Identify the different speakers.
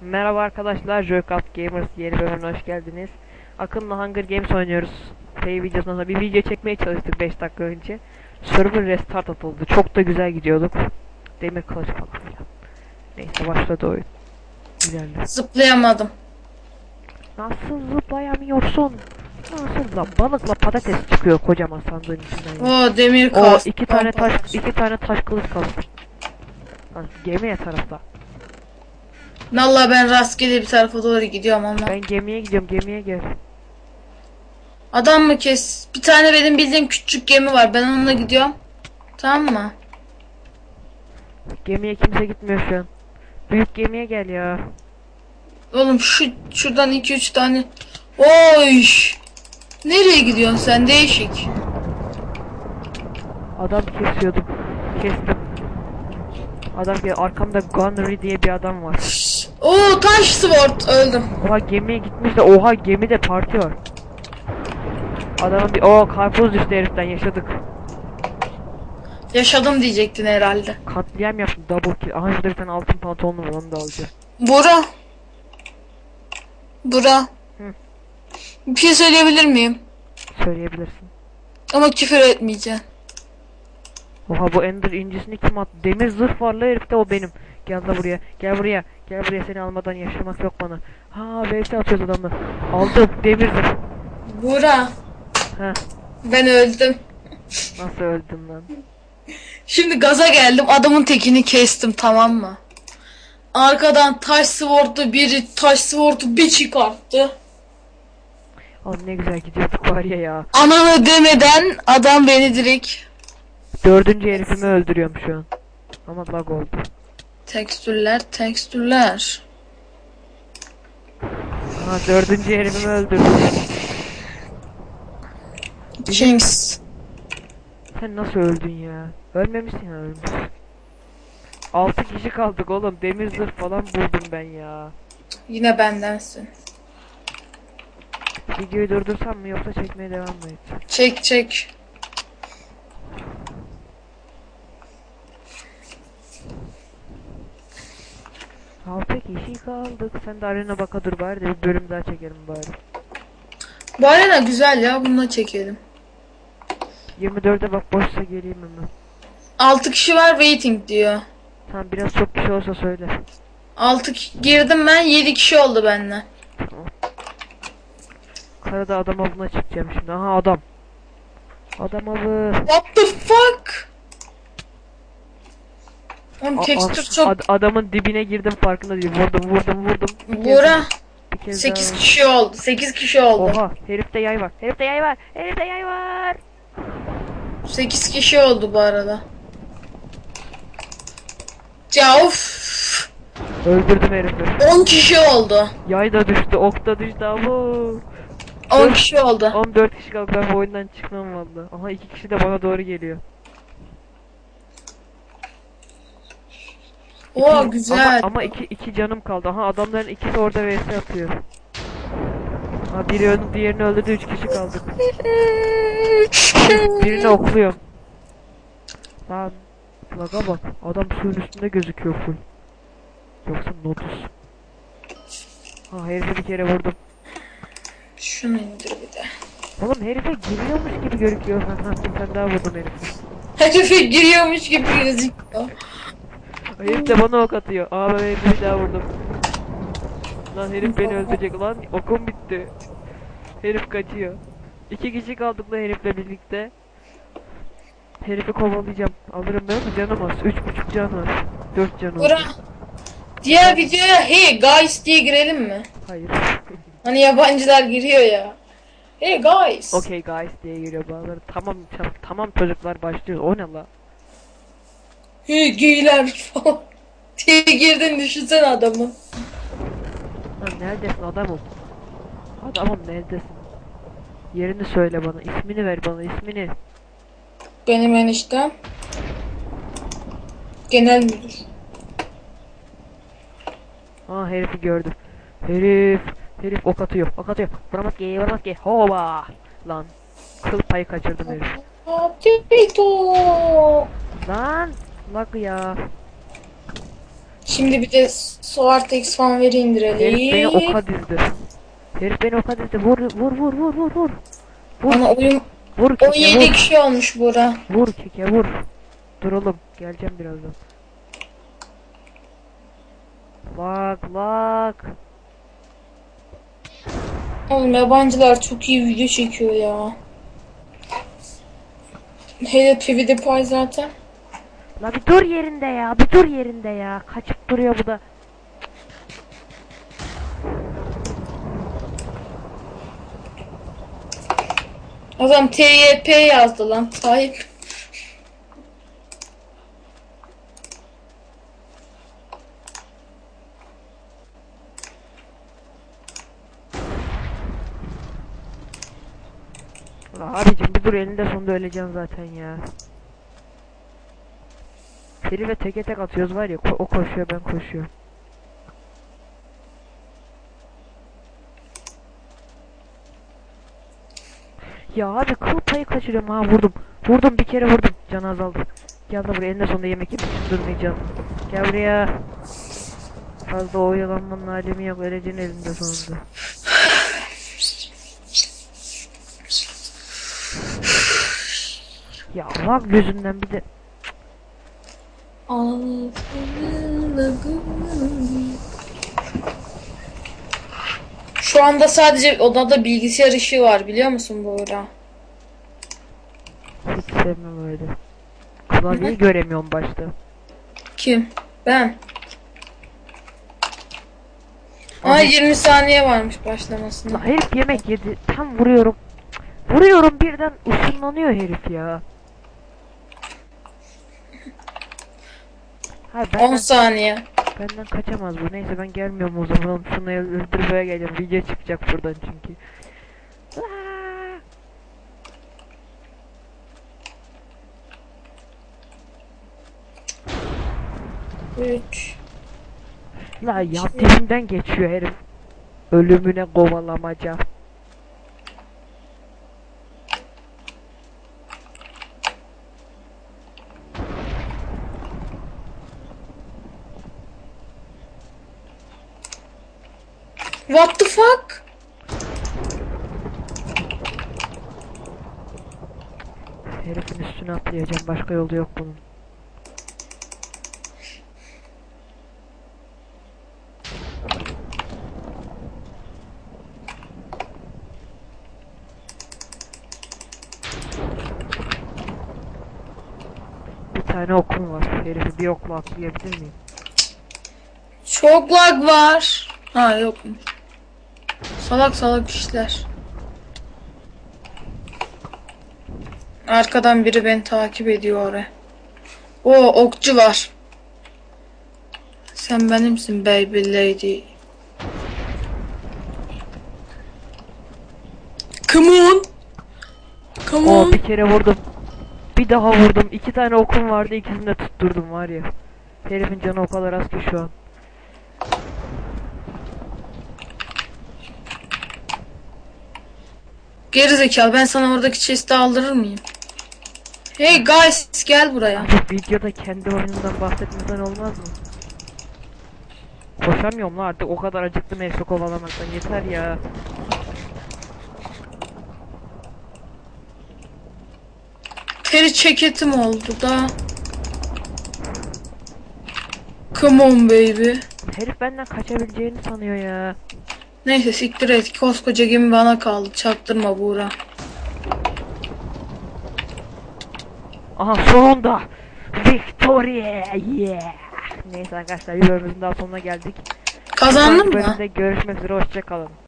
Speaker 1: Merhaba arkadaşlar, Joycraft Gamers yeni bölümüne hoş geldiniz. Akın'la Hunger Games oynuyoruz. Şey videosundan sonra bir video çekmeye çalıştık 5 dakika önce. Server restart atıldı. Çok da güzel gidiyorduk. Demir kılıç falan filan. Neyse başladı oyun. İlerle.
Speaker 2: Zıplayamadım.
Speaker 1: Nasıl zıplayamıyorsun? Nasıl lan? Balıkla patates çıkıyor kocaman sandığın içinden. ya.
Speaker 2: O demir
Speaker 1: O
Speaker 2: kas.
Speaker 1: iki tane taş, iki tane taş kılıç kaldı. Lan gemiye tarafta.
Speaker 2: Valla ben rastgele bir tarafa doğru gidiyorum ama.
Speaker 1: Ben gemiye gidiyorum, gemiye gel.
Speaker 2: Adam mı kes? Bir tane benim bildiğim küçük gemi var. Ben onunla gidiyorum. Tamam mı?
Speaker 1: Gemiye kimse gitmiyor şu an. Büyük gemiye gel ya.
Speaker 2: Oğlum şu şuradan 2 3 tane. Oy! Nereye gidiyorsun sen? Değişik.
Speaker 1: Adam kesiyordum. Kestim. Adam gel arkamda Gunnery diye bir adam var.
Speaker 2: Oo taş sword öldüm.
Speaker 1: Oha gemiye gitmiş de oha gemide parti var. Adamın bir o karpuz düştü heriften yaşadık.
Speaker 2: Yaşadım diyecektin herhalde.
Speaker 1: Katliam yaptım double kill. Aha şurada bir tane altın pantolonum var onu da alacağım.
Speaker 2: Bura. Bura.
Speaker 1: Hı.
Speaker 2: Bir şey söyleyebilir miyim?
Speaker 1: Söyleyebilirsin.
Speaker 2: Ama küfür etmeyeceğim.
Speaker 1: Oha bu Ender incisini kim attı? Demir zırh var la herifte o benim. Gel la buraya. Gel buraya. Gel buraya seni almadan yaşamak yok bana. Ha VS atıyoruz adamı. Aldım zırh.
Speaker 2: Bura.
Speaker 1: Ha
Speaker 2: Ben öldüm.
Speaker 1: nasıl öldün lan?
Speaker 2: Şimdi gaza geldim. Adamın tekini kestim tamam mı? Arkadan taş sword'u biri taş sword'u bir çıkarttı.
Speaker 1: Oğlum ne güzel gidiyorduk var ya ya.
Speaker 2: Ananı demeden adam beni direkt
Speaker 1: Dördüncü herifimi öldürüyorum şu an. Ama lag oldu.
Speaker 2: Tekstürler tekstürler.
Speaker 1: Ha dördüncü herifimi öldürdüm.
Speaker 2: Kings.
Speaker 1: Sen nasıl öldün ya? Ölmemişsin ya ölmüş. Altı kişi kaldık oğlum. Demir zırh falan buldum ben ya.
Speaker 2: Yine bendensin.
Speaker 1: Videoyu durdursam mı yoksa çekmeye devam mı edeceğim?
Speaker 2: Çek çek.
Speaker 1: Altı kişi kaldık. Sen de arena baka dur bari de bir bölüm daha çekelim bari.
Speaker 2: Bu arena güzel ya bununla çekelim.
Speaker 1: 24'e bak boşsa geleyim hemen.
Speaker 2: 6 kişi var waiting diyor.
Speaker 1: Tamam biraz çok kişi olsa söyle.
Speaker 2: 6 girdim ben 7 kişi oldu benden.
Speaker 1: Tamam. Karada adam avına çıkacağım şimdi. Aha adam. Adam avı.
Speaker 2: What the fuck? Oğlum
Speaker 1: a-
Speaker 2: çok
Speaker 1: ad- adamın dibine girdim farkında değil. Vurdum vurdum vurdum.
Speaker 2: Bora
Speaker 1: bir kez
Speaker 2: 8
Speaker 1: daha.
Speaker 2: kişi oldu. 8 kişi oldu.
Speaker 1: Oha herifte yay var. Herifte yay var. Herifte yay var.
Speaker 2: 8 kişi oldu bu arada. Ya of.
Speaker 1: Öldürdüm herifi.
Speaker 2: 10 kişi oldu.
Speaker 1: Yay da düştü, ok da düştü ama.
Speaker 2: 10 kişi oldu.
Speaker 1: 14 kişi kaldı ben bu oyundan çıkmam valla. Aha iki kişi de bana doğru geliyor.
Speaker 2: Oo
Speaker 1: İki-
Speaker 2: güzel.
Speaker 1: Ama, ama iki, iki canım kaldı. Aha adamların ikisi orada vs atıyor. Ha biri öldü diğerini öldürdü üç kişi kaldık. Birini okluyorum. Lan laga bak. Adam suyun üstünde gözüküyor full. Yoksa Nodus. Ha herifi bir kere vurdum.
Speaker 2: Şunu indir bir de.
Speaker 1: Oğlum herife giriyormuş gibi gözüküyor. Ha ha bir tane daha vurdum herifi.
Speaker 2: Herife giriyormuş gibi gözüküyor.
Speaker 1: Herif de bana ok atıyor. Aa ben herifi bir daha vurdum. Lan herif beni öldürecek lan. Okum bitti. Herif kaçıyor. İki kişi kaldık lan herifle birlikte. Herifi kovalayacağım. Alırım ben ama canım az. Üç buçuk can var. Dört can oldu.
Speaker 2: Diğer videoya hey guys diye girelim mi?
Speaker 1: Hayır.
Speaker 2: Hani yabancılar giriyor ya. Hey guys.
Speaker 1: okay guys diye giriyor bağları. Tamam tamam, tamam çocuklar başlıyor. O ne la?
Speaker 2: Hey geyler falan. diye girdin düşünsene adamı.
Speaker 1: Lan neredesin adamım? Adamım neredesin? Yerini söyle bana. ismini ver bana ismini.
Speaker 2: Benim eniştem. Genel müdür.
Speaker 1: Aa herifi gördüm. Herif. Herif ok atıyor. Ok atıyor. Vuramaz ki vuramaz ki. Hova. Lan. Kıl payı kaçırdım herif.
Speaker 2: Aptito.
Speaker 1: Lan. Lag ya.
Speaker 2: Şimdi bir de Sword X falan veri
Speaker 1: Herif beni
Speaker 2: indirelim.
Speaker 1: oka dizdi. Herif beni oka dizdi. Vur vur vur vur vur vur. Vur
Speaker 2: Ana oyun
Speaker 1: vur keke
Speaker 2: 17
Speaker 1: vur.
Speaker 2: kişi olmuş bura.
Speaker 1: Vur keke vur. Dur oğlum geleceğim birazdan. Bak bak.
Speaker 2: Oğlum yabancılar çok iyi video çekiyor ya. Hele PewDiePie zaten.
Speaker 1: La bir dur yerinde ya. Bir dur yerinde ya. Kaçıp duruyor bu da.
Speaker 2: Adam TYP yazdı lan. Sahip.
Speaker 1: La abicim bir dur elinde sonunda öleceksin zaten ya. Seri ve teke tek atıyoruz var ya o koşuyor ben koşuyorum. Ya abi kıl payı kaçırıyorum ha vurdum. Vurdum bir kere vurdum. Can azaldı. Gel de buraya eninde sonunda yemek yiyip durmayacağım. Gel buraya. Fazla oyalanmanın alemi yok. Öleceksin elinde sonunda. Ya bak gözünden bir de
Speaker 2: Şu anda sadece odada bilgisayar ışığı var biliyor musun Buğra?
Speaker 1: hiç sevmem öyle. Klavyeyi göremiyorum başta.
Speaker 2: Kim? Ben. Aa 20 saniye varmış başlamasına.
Speaker 1: La herif yemek yedi. Tam vuruyorum. Vuruyorum birden ışınlanıyor herif ya. Hayır
Speaker 2: 10
Speaker 1: benden,
Speaker 2: saniye.
Speaker 1: benden kaçamaz bu. Neyse ben gelmiyorum o zaman. Şunu öldürmeye geleceğim. Video çıkacak buradan çünkü. Aa!
Speaker 2: 3
Speaker 1: La ya geçiyor herif. Ölümüne kovalamaca.
Speaker 2: What the fuck?
Speaker 1: Herifin üstüne atlayacağım. Başka yolu yok bunun. Bir tane okum var. Herifi bir okla atlayabilir miyim?
Speaker 2: Çok lag var. Ha yok? Salak salak işler. Arkadan biri beni takip ediyor oraya. O okçu var. Sen benimsin baby lady. Come on. Come
Speaker 1: Oo
Speaker 2: on.
Speaker 1: bir kere vurdum. Bir daha vurdum. İki tane okum vardı. ikisini de tutturdum var ya. Herifin canı o kadar az ki şu an.
Speaker 2: Geri zekalı ben sana oradaki chest'i aldırır mıyım? Hey guys gel buraya.
Speaker 1: Abi videoda kendi oyunundan bahsetmeden olmaz mı? Koşamıyorum lan artık o kadar acıktım herifi kovalamaktan yeter ya.
Speaker 2: Peri ceketim oldu da. Come on baby.
Speaker 1: Herif benden kaçabileceğini sanıyor ya.
Speaker 2: Neyse siktir et. Koskoca gemi bana kaldı. Çaktırma Buğra.
Speaker 1: Aha sonunda. Victoria yeah. Neyse arkadaşlar bir bölümümüzün daha sonuna geldik.
Speaker 2: Kazandın mı?
Speaker 1: bölümde görüşmek üzere hoşçakalın.